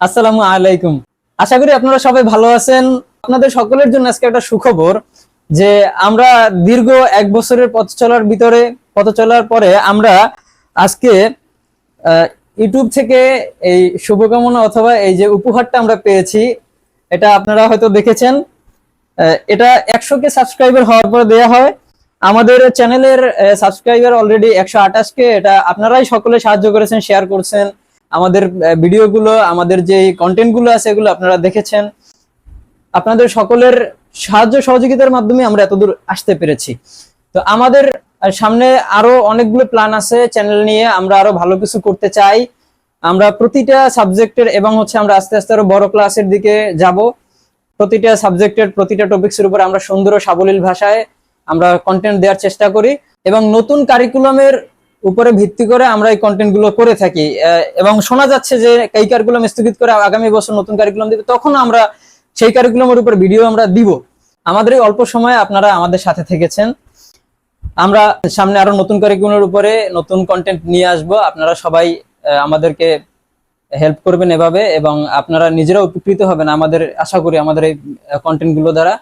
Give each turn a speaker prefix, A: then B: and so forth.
A: আসসালামু আলাইকুম। আশা করি আপনারা সবাই ভালো আছেন। আপনাদের সকলের জন্য আজকে একটা সুখবর যে আমরা দীর্ঘ এক বছরের পথ চলার ভিতরে, পথ চলার পরে আমরা আজকে ইউটিউব থেকে এই শুভকামনা অথবা এই যে উপহারটা আমরা পেয়েছি, এটা আপনারা হয়তো দেখেছেন। এটা একশো কে সাবস্ক্রাইবার হওয়ার পরে দেয়া হয়। আমাদের চ্যানেলের সাবস্ক্রাইবার অলরেডি একশো আঠাশ কে, এটা আপনারাই সকলে সাহায্য করেছেন শেয়ার করছেন। আমাদের ভিডিওগুলো, আমাদের যে কন্টেন্টগুলো আছে এগুলো আপনারা দেখেছেন। আপনাদের সকলের সাহায্য সহযোগিতার মাধ্যমে আমরা এতদূর আসতে পেরেছি। তো আমাদের সামনে আরও অনেকগুলো প্ল্যান আছে চ্যানেল নিয়ে আমরা আরও ভালো কিছু করতে চাই। আমরা প্রতিটা সাবজেক্টের এবং হচ্ছে আমরা আস্তে আস্তে আরও বড় ক্লাসের দিকে যাব। প্রতিটা সাবজেক্টের প্রতিটা টপিকসের উপর আমরা সুন্দর সাবলীল ভাষায় আমরা কন্টেন্ট দেওয়ার চেষ্টা করি। এবং নতুন কারিকুলামের উপরে ভিত্তি করে আমরা এই কন্টেন্টগুলো করে থাকি। এবং শোনা যাচ্ছে যে এই কারিকুলাম স্থগিত করে আগামী বছর নতুন কারিকুলাম দিবে, তখন আমরা সেই কারিকুলামের উপর ভিডিও আমরা দিব। আমাদের এই অল্প সময়ে আপনারা আমাদের সাথে থেকেছেন। আমরা সামনে আরও নতুন কারিকুলামের উপরে নতুন কন্টেন্ট নিয়ে আসব। আপনারা সবাই আমাদেরকে হেল্প করবেন এভাবে এবং আপনারা নিজেরা উপকৃত হবেন আমাদের, আশা করি আমাদের এই কন্টেন্টগুলো দ্বারা।